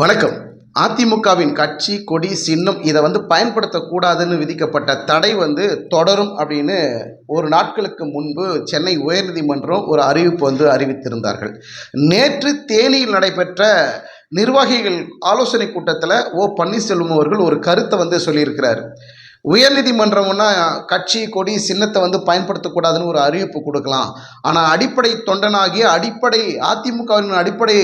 வணக்கம். அதிமுகவின் கட்சி கொடி சின்னம் இதை வந்து பயன்படுத்தக்கூடாதுன்னு விதிக்கப்பட்ட தடை வந்து தொடரும் அப்படின்னு ஒரு நாட்களுக்கு முன்பு சென்னை உயர்நீதிமன்றம் ஒரு அறிவிப்பு வந்து அறிவித்திருந்தார்கள். நேற்று தேனியில் நடைபெற்ற நிர்வாகிகள் ஆலோசனை கூட்டத்தில் ஓ பன்னீர்செல்வம் அவர்கள் ஒரு கருத்தை வந்து சொல்லியிருக்கிறார். உயர்நீதிமன்றம்னா கட்சி கொடி சின்னத்தை வந்து பயன்படுத்தக்கூடாதுன்னு ஒரு அறிவிப்பு கொடுக்கலாம். ஆனால் அடிப்படை தொண்டனாகிய அடிப்படை அதிமுகவின் அடிப்படை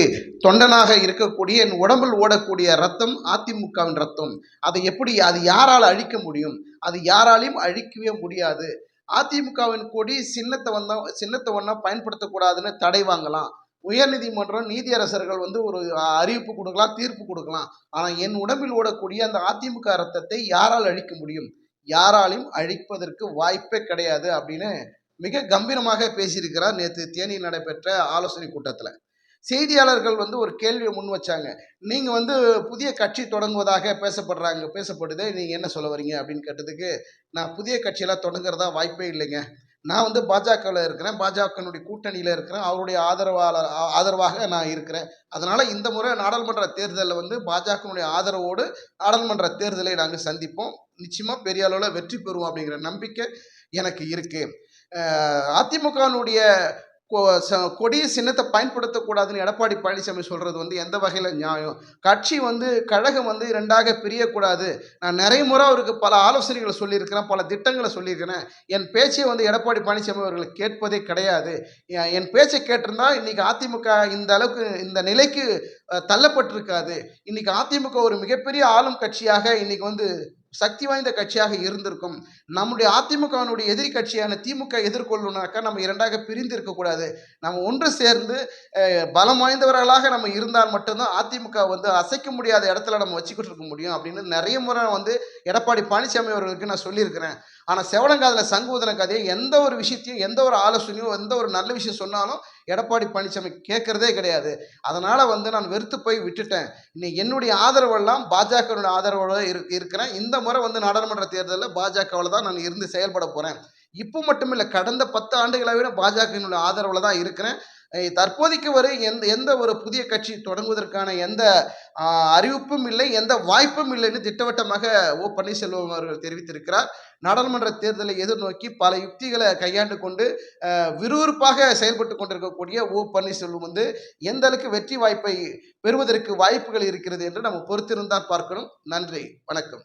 தொண்டனாக இருக்கக்கூடிய என் உடம்பில் ஓடக்கூடிய ரத்தம் அதிமுகவின் ரத்தம். அதை எப்படி அது யாரால் அழிக்க முடியும்? அது யாராலையும் அழிக்கவே முடியாது. அதிமுகவின் கொடி சின்னத்தை வந்தா சின்னத்தை ஒன்றா பயன்படுத்தக்கூடாதுன்னு தடை வாங்கலாம். உயர்நீதிமன்றம் நீதியரசர்கள் வந்து ஒரு அறிவிப்பு கொடுக்கலாம் தீர்ப்பு கொடுக்கலாம். ஆனால் என் உடம்பில் ஓடக்கூடிய அந்த அதிமுக ரத்தத்தை யாரால் அழிக்க முடியும்? யாராலையும் அழிப்பதற்கு வாய்ப்பே கிடையாது அப்படின்னு மிக கம்பீரமாக பேசியிருக்கிறார் நேற்று தேனியில் நடைபெற்ற ஆலோசனை கூட்டத்தில். செய்தியாளர்கள் வந்து ஒரு கேள்வியை முன் வச்சாங்க. நீங்கள் வந்து புதிய கட்சி தொடங்குவதாக பேசப்படுறாங்க பேசப்படுது நீங்கள் என்ன சொல்ல வரீங்க அப்படின்னு கேட்டதுக்கு நான் புதிய கட்சியெல்லாம் தொடங்குறதா வாய்ப்பே இல்லைங்க. நான் வந்து பாஜகவில் இருக்கிறேன். பாஜகனுடைய கூட்டணியில் இருக்கிறேன். அவருடைய ஆதரவாளர் ஆதரவாக நான் இருக்கிறேன். அதனால் இந்த முறை நாடாளுமன்ற தேர்தலில் வந்து பாஜகனுடைய ஆதரவோடு நாடாளுமன்ற தேர்தலை நாங்கள் சந்திப்போம். நிச்சயமாக பெரிய அளவில் வெற்றி பெறுவோம் அப்படிங்கிற நம்பிக்கை எனக்கு இருக்குது அதிமுகவினுடைய கொடிய சின்னத்தை பயன்படுத்தக்கூடாதுன்னு எடப்பாடி பழனிசாமி சொல்கிறது வந்து எந்த வகையில் நியாயம்? கட்சி வந்து கழகம் வந்து ரெண்டாக பிரியக்கூடாது. நான் நிறைய முறை அவருக்கு பல ஆலோசனைகளை சொல்லியிருக்கிறேன் பல திட்டங்களை சொல்லியிருக்கிறேன். என் பேச்சை வந்து எடப்பாடி பழனிசாமி அவர்கள் கேட்பதே கிடையாது. என் என் பேச்சை கேட்டிருந்தா இன்றைக்கி அதிமுக இந்த அளவுக்கு இந்த நிலைக்கு தள்ளப்பட்டிருக்காது. இன்றைக்கி அதிமுக ஒரு மிகப்பெரிய ஆளும் கட்சியாக இன்றைக்கி வந்து சக்தி வாய்ந்த கட்சியாக இருந்திருக்கும். நம்முடைய அதிமுகவினுடைய எதிரி கட்சியான திமுக எதிர்கொள்ளணுனாக்கா நம்ம இரண்டாக பிரிந்து இருக்கக்கூடாது. நம்ம ஒன்று சேர்ந்து பலம் வாய்ந்தவர்களாக நம்ம இருந்தால் மட்டும்தான் அதிமுக வந்து அசைக்க முடியாத இடத்துல நம்ம வச்சுக்கிட்டு இருக்க முடியும் அப்படின்னு நிறைய முறை வந்து எடப்பாடி பழனிசாமி அவர்களுக்கு நான் சொல்லியிருக்கிறேன். ஆனால் செவலங்காதில் சங்குவதன கதையை எந்த ஒரு விஷயத்தையும் எந்த ஒரு ஆலோசனையும் எந்த ஒரு நல்ல விஷயம் சொன்னாலும் எடப்பாடி பழனிசாமி கேட்கறதே கிடையாது. அதனால் வந்து நான் வெறுத்து போய் விட்டுட்டேன். இன்னைக்கு என்னுடைய ஆதரவெல்லாம் பாஜகனுடைய ஆதரவோடு இரு இருக்கிறேன். இந்த முறை வந்து நாடாளுமன்ற தேர்தலில் பாஜகவில் தான் நான் இருந்து செயல்பட போகிறேன் இப்போ மட்டும் இல்லை கடந்த பத்து ஆண்டுகளை விட பாஜகவினுடைய ஆதரவில் தான் இருக்கிறேன். தற்போதைக்கு வரை எந்த எந்த ஒரு புதிய கட்சி தொடங்குவதற்கான எந்த அறிவிப்பும் இல்லை எந்த வாய்ப்பும் இல்லைன்னு திட்டவட்டமாக ஓ பன்னீர்செல்வம் அவர்கள் தெரிவித்திருக்கிறார். நாடாளுமன்ற தேர்தலை எதிர்நோக்கி பல யுக்திகளை கையாண்டு கொண்டு விறுவிறுப்பாக செயல்பட்டு கொண்டிருக்கக்கூடிய ஓ பன்னீர்செல்வம் வந்து எந்த அளவுக்கு வெற்றி வாய்ப்பை பெறுவதற்கு வாய்ப்புகள் இருக்கிறது என்று நம்ம பொறுத்திருந்தால் பார்க்கணும். நன்றி. வணக்கம்.